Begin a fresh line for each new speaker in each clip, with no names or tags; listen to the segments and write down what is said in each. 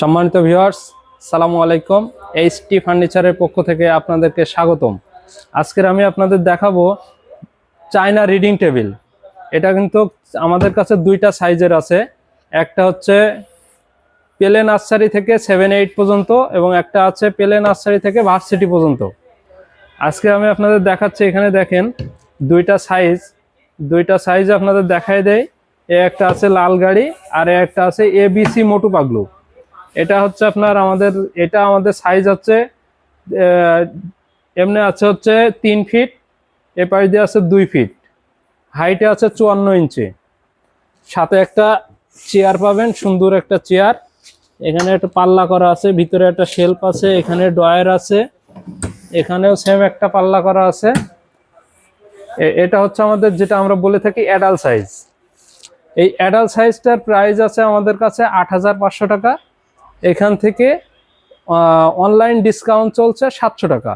সম্মানিত ভিউয়ার্স সালামু আলাইকুম। এইচটি ফার্নিচারের পক্ষ থেকে আপনাদেরকে স্বাগতম। আজকের আমি আপনাদের দেখাবো চায়না রিডিং টেবিল এটা কিন্তু আমাদের কাছে দুইটা সাইজের আছে। একটা হচ্ছে পেলে নার্সারি থেকে সেভেন এইট পর্যন্ত এবং একটা আছে পেলে নার্সারি থেকে ভার্সিটি পর্যন্ত। আজকে আমি আপনাদের দেখাচ্ছি, এখানে দেখেন দুইটা সাইজ দুইটা সাইজ আপনাদের দেখাই দেয় এ একটা আছে লাল গাড়ি আর একটা আছে এবিসি মোটু পাগলু। এটা হচ্ছে আপনার আমাদের, এটা আমাদের সাইজ হচ্ছে এমনি আছে হচ্ছে তিন ফিট এ পাশ দিয়ে আছে দুই ফিট হাইটে আছে চুয়ান্ন ইঞ্চি সাথে একটা চেয়ার পাবেন, সুন্দর একটা চেয়ার এখানে একটা পাল্লা করা আছে, ভিতরে একটা শেলফ আছে, এখানে ডয়ার আছে, এখানেও সেম একটা পাল্লা করা আছে। এটা হচ্ছে আমাদের যেটা আমরা বলে থাকি অ্যাডাল সাইজ এই অ্যাডাল সাইজটার প্রাইস আছে আমাদের কাছে আট হাজার পাঁচশো টাকা। এখান থেকে অনলাইন ডিসকাউন্ট চলছে সাতশো টাকা।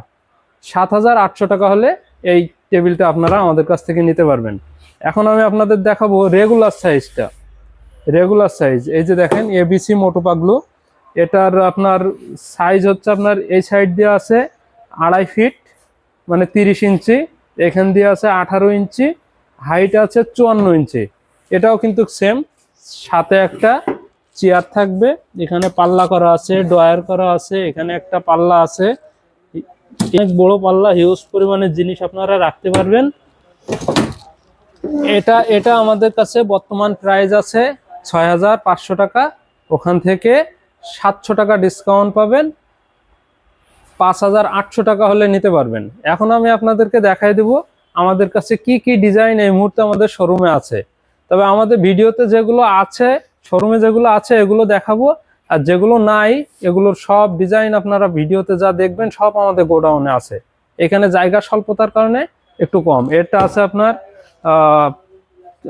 সাত হাজার আটশো টাকা হলে এই টেবিলটা আপনারা আমাদের কাছ থেকে নিতে পারবেন। এখন আমি আপনাদের দেখাবো রেগুলার সাইজটা রেগুলার সাইজ এই যে দেখেন এবিসি মোটো পাগলু এটার আপনার সাইজ হচ্ছে আপনার এই সাইড দিয়ে আছে আড়াই ফিট মানে তিরিশ ইঞ্চি। এখান দিয়ে আছে আঠারো ইঞ্চি। হাইট আছে চুয়ান্ন ইঞ্চি। এটাও কিন্তু সেম সাথে একটা চেয়ার থাকবে, এখানে পাল্লা করা আছে ডয়ার করা আছে, এখানে একটা পাল্লা আছে। অনেক বড় পাল্লা হিউজ পরিমাণে জিনিস আপনারা রাখতে পারবেন। এটা এটা আমাদের কাছে বর্তমান প্রাইস আছে ছয় হাজার পাঁচশো টাকা। ওখান থেকে সাতশো টাকা ডিসকাউন্ট পাবেন পাঁচ হাজার আটশো টাকা হলে নিতে পারবেন। এখন আমি আপনাদেরকে দেখাই দেব আমাদের কাছে কি কি ডিজাইন এই মুহূর্তে আমাদের শোরুমে আছে। তবে আমাদের ভিডিওতে যেগুলো আছে শোরুমে যেগুলো আছে, এগুলো দেখাবো। আর যেগুলো নাই, এগুলোর সব ডিজাইন আপনারা ভিডিওতে যা দেখবেন, সব আমাদের গোডাউনে আছে। এখানে জায়গা স্বল্পতার কারণে একটু কম। এটা আছে আপনার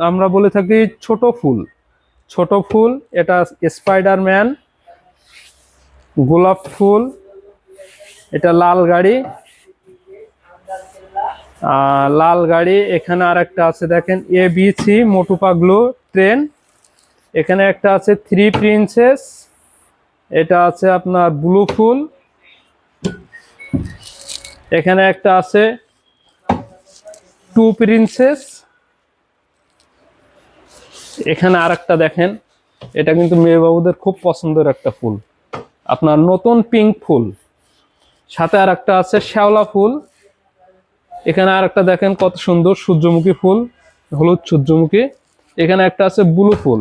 আমরা বলে থাকি ছোট ফুল। ছোট ফুল, এটা স্পাইডারম্যান গোলাপ ফুল, এটা লাল গাড়ি লাল গাড়ি। এখানে আর একটা আছে, দেখেন A B C Motu train এখানে একটা আছে থ্রি প্রিন্সেস এটা আছে আপনার ব্লু ফুল। এখানে একটা আছে টু প্রিন্সেস এখানে আর একটা দেখেন, এটা কিন্তু মেয়ে বাবুদের খুব পছন্দের একটা ফুল। আপনার নতুন পিঙ্ক ফুল। সাথে আর একটা আছে শ্যাওলা ফুল। এখানে আর একটা দেখেন কত সুন্দর সূর্যমুখী ফুল, হলুদ সূর্যমুখী। এখানে একটা আছে ব্লু ফুল।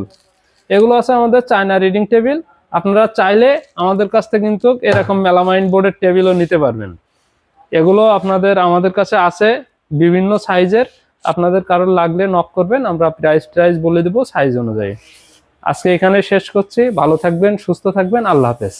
এগুলো আছে আমাদের চায়না রিডিং টেবিল আপনারা চাইলে আমাদের কাছ থেকে কিন্তু এরকম মেলামাইন বোর্ডের টেবিলও নিতে পারবেন। এগুলো আপনাদের, আমাদের কাছে আছে বিভিন্ন সাইজের। আপনাদের কারোর লাগলে নক করবেন, আমরা প্রাইস ট্রাইস বলে দেবো সাইজ অনুযায়ী। আজকে এখানে শেষ করছি। ভালো থাকবেন, সুস্থ থাকবেন। আল্লাহ হাফেজ।